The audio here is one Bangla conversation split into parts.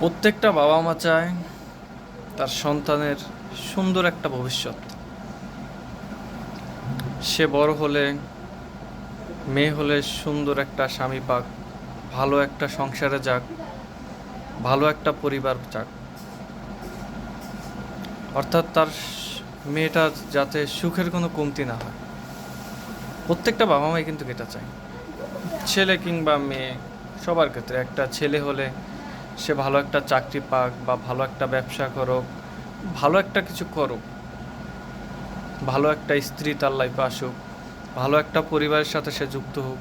প্রত্যেকটা বাবা মা চায় তার সন্তানের সুন্দর একটা ভবিষ্যৎ। সে বড় হলে, মেয়ে হলে সুন্দর একটা স্বামী পাক, ভালো একটা সংসারে যাক, ভালো একটা পরিবার যাক অর্থাৎ তার মেয়েটা যাতে সুখের কোনো কমতি না হয়। প্রত্যেকটা বাবা মাই কিন্তু এটা চায়। ছেলে কিংবা মেয়ে, সবার ক্ষেত্রে একটা ছেলে হলে সে ভালো একটা চাকরি পাক বা ভালো একটা ব্যবসা করুক, ভালো একটা কিছু করুক, ভালো একটা স্ত্রী তার লাইফে আসুক, ভালো একটা পরিবারের সাথে সে যুক্ত হোক,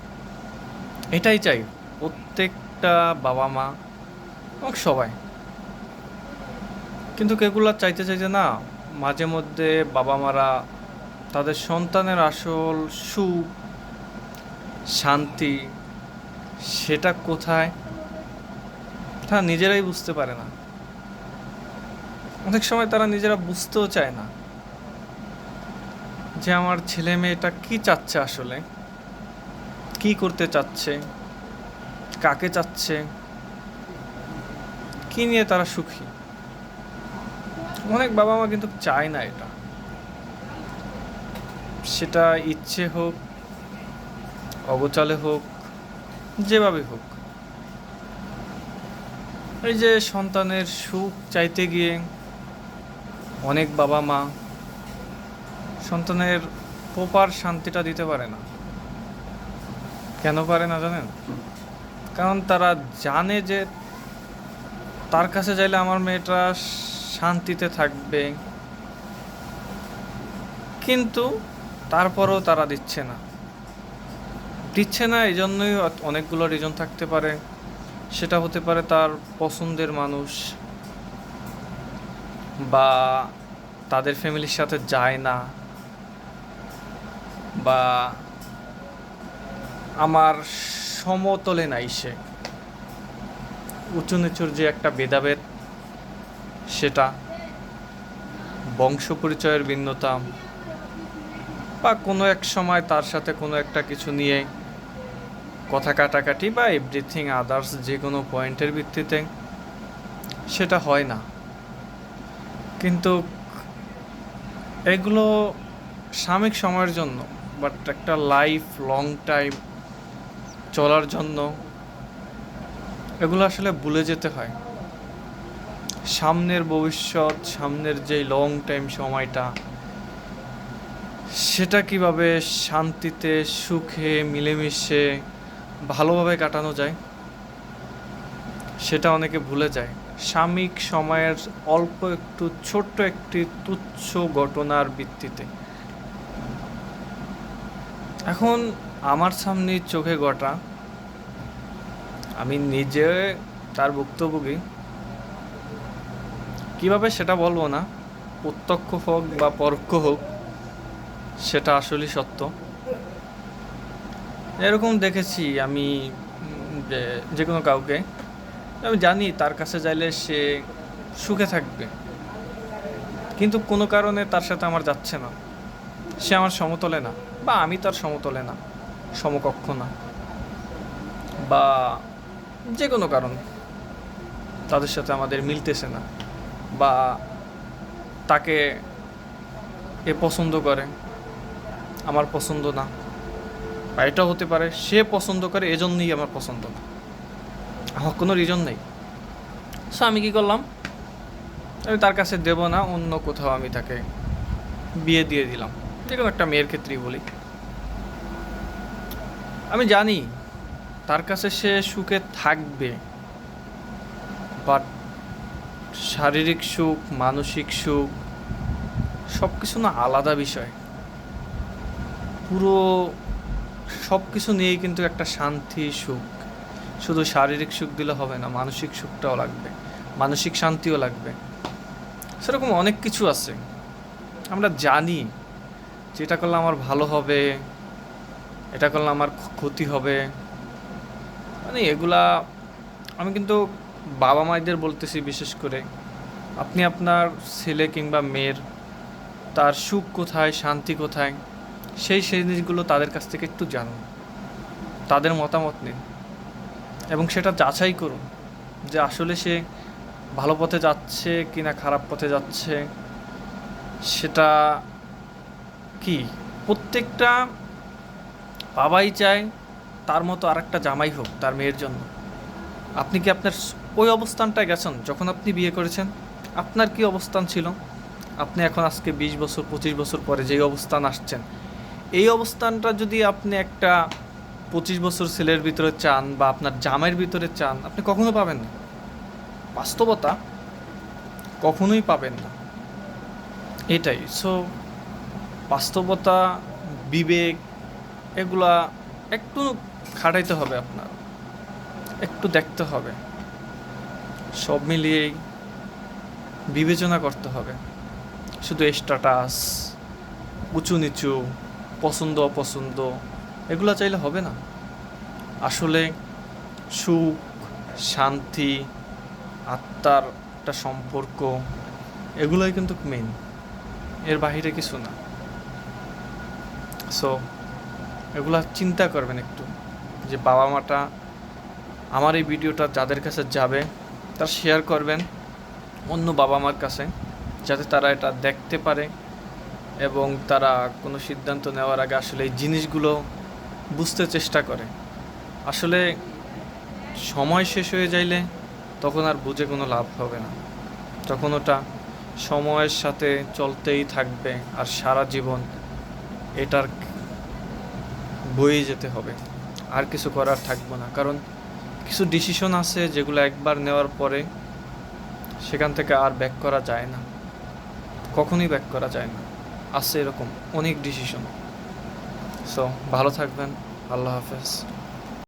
এটাই চাই। প্রত্যেকটা বাবা মা এবং সবাই। কিন্তু কেগুলা চাইতে চাইতে না, মাঝে মধ্যে বাবা মারা তাদের সন্তানের আসল সুখ, শান্তি, সেটা কোথায়? তারা নিজেরাই বুঝতে পারে না। অনেক সময় তারা নিজেরা বুঝতেও চায় না যে আমার ছেলে মেয়েটা কি চাচ্ছে আসলে? কি করতে চাচ্ছে? কাকে চাচ্ছে? কি নিয়ে তারা সুখী? অনেক বাবা মা কিন্তু চায় না এটা। সেটা ইচ্ছে হোক অগোচালে হোক, যেভাবে হোক। এই যে সন্তানের সুখ চাইতে গিয়ে অনেক বাবা মা সন্তানের প্রপার শান্তিটা দিতে পারে না। কেন পারে না জানেন? কারণ তারা জানে যে তার কাছে যাইলে আমার মেয়েটা শান্তিতে থাকবে। কিন্তু তারপরও তারা দিচ্ছে না। দিচ্ছে না এই জন্যই অনেকগুলো রিজন থাকতে পারে। সেটা হতে পারে তার পছন্দের মানুষ বা তাদের ফ্যামিলির সাথে যায় না বা আমার সমতলে নাই সে। উঁচু নিচুর যে একটা ভেদাভেদ, সেটা বংশ পরিচয়ের ভিন্নতা বা কোনো এক সময় তার সাথে কোনো একটা কিছু নিয়ে কথা কাটাকাটি বা এভরিথিং আদার্স যে কোনো পয়েন্টের ভিত্তিতে, সেটা হয় না। কিন্তু এগুলো সাময়িক সময়ের জন্য বাট একটা লাইফ লং টাইম চলার জন্য, এগুলো আসলে ভুলে যেতে হয়। সামনের ভবিষ্যৎ, সামনের যে লং টাইম সময়টা, সেটা কীভাবে শান্তিতে, সুখে, মিলেমিশে ভালোভাবে কাটানো যায়, সেটা অনেকে ভুলে যায়। সাময়িক সময়ের অল্প একটু ছোট্ট একটি তুচ্ছ ঘটনার ভিত্তিতে। এখন আমার সামনে চোখে ঘটা, আমি নিজে তার ভুক্তভোগী। কীভাবে সেটা বলব না? প্রত্যক্ষ হোক বা পরোক্ষ হোক, সেটা আসলে সত্য। এরকম দেখেছি আমি যে কোনো কাউকে। আমি জানি তার কাছে যাইলে সে সুখে থাকবে। কিন্তু কোনো কারণে তার সাথে আমার যাচ্ছে না। সে আমার সমতলে না, বা আমি তার সমতলে না, সমকক্ষ না, বা যে কোনো কারণ তাদের সাথে আমাদের মিলতেছে না, বা তাকে এ পছন্দ করে, আমার পছন্দ না। বা এটাও হতে পারে, সে পছন্দ করে এজন্যই আমার পছন্দ। না আমার কোনো রিজন নেই। সো আমি কি করলাম? আমি তার কাছে দেব না, অন্য কোথাও আমি তাকে বিয়ে দিয়ে দিলাম। যে কোনো একটা মেয়ের ক্ষেত্রেই বলি। আমি জানি তার কাছে সে সুখে থাকবে বাট শারীরিক সুখ, মানসিক সুখ সব কিছু না আলাদা বিষয়। পুরো সব কিছু নিয়েই কিন্তু একটা শান্তি, সুখ। শুধু শারীরিক সুখ দিলে হবে না, মানসিক সুখটাও লাগবে। মানসিক শান্তিও লাগবে। সেরকম অনেক কিছু আছে। আমরা জানি যে এটা করলে আমার ভালো হবে, এটা করলে আমার ক্ষতি হবে। মানে এগুলা আমি কিন্তু বাবা মায়েদের বলতেছি বিশেষ করে। আপনি আপনার ছেলে কিংবা মেয়ের, তার সুখ কোথায়, শান্তি কোথায়? সেই সেই জিনিসগুলো তাদের কাছ থেকে একটু জানুন। তাদের মতামত নিন। এবং সেটা যাচাই করুন যে আসলে সে ভালো পথে যাচ্ছে কি না খারাপ পথে যাচ্ছে। সেটা কি? প্রত্যেকটা বাবাই চায় তার মতো আরেকটা জামাই হোক তার মেয়ের জন্য। আপনি কি আপনার ওই অবস্থানটায় গেছেন যখন আপনি বিয়ে করেছেন? আপনার কি অবস্থান ছিল? আপনি এখন আজকে বিশ বছর, পঁচিশ বছর পরে যেই অবস্থান আসছেন এই অবস্থানটা যদি আপনি একটা পঁচিশ বছর ছেলের ভিতরে চান বা আপনার জামাইয়ের ভিতরে চান, আপনি কখনো পাবেন না। বাস্তবতা কখনোই পাবেন না। এটাই। সো বাস্তবতা, বিবেক, এগুলা একটু খাটাইতে হবে আপনার। একটু দেখতে হবে। সব মিলিয়েই বিবেচনা করতে হবে। শুধু স্ট্যাটাস উঁচু নিচু পছন্দ, অপছন্দ, এগুলা চাইলে হবে না। আসলে সুখ, শান্তি, আত্মার একটা সম্পর্ক, এগুলোই কিন্তু মেন এর বাহিরে কিছু না। সো এগুলা চিন্তা করবেন একটু যে বাবা মাটা আমার এই ভিডিওটা যাদের কাছে যাবে, তারা শেয়ার করবেন অন্য বাবা মার কাছে, যাতে তারা এটা দেখতে পারে। এবং তারা কোনো সিদ্ধান্ত নেওয়ার আগে আসলে এই জিনিসগুলো বুঝতে চেষ্টা করে। আসলে সময় শেষ হয়ে যাইলে তখন আর বুঝে কোনো লাভ হবে না। তখন ওটা সময়ের সাথে চলতেই থাকবে আর সারা জীবন এটার বয়ে যেতে হবে। আর কিছু করার থাকব না। কারণ কিছু ডিসিশন আছে যেগুলো একবার নেওয়ার পরে সেখান থেকে আর ব্যাক করা যায় না। কখনোই ব্যাক করা যায় না। আছে এরকম অনেক ডিসিশন সো ভালো থাকবেন আল্লাহ হাফেজ।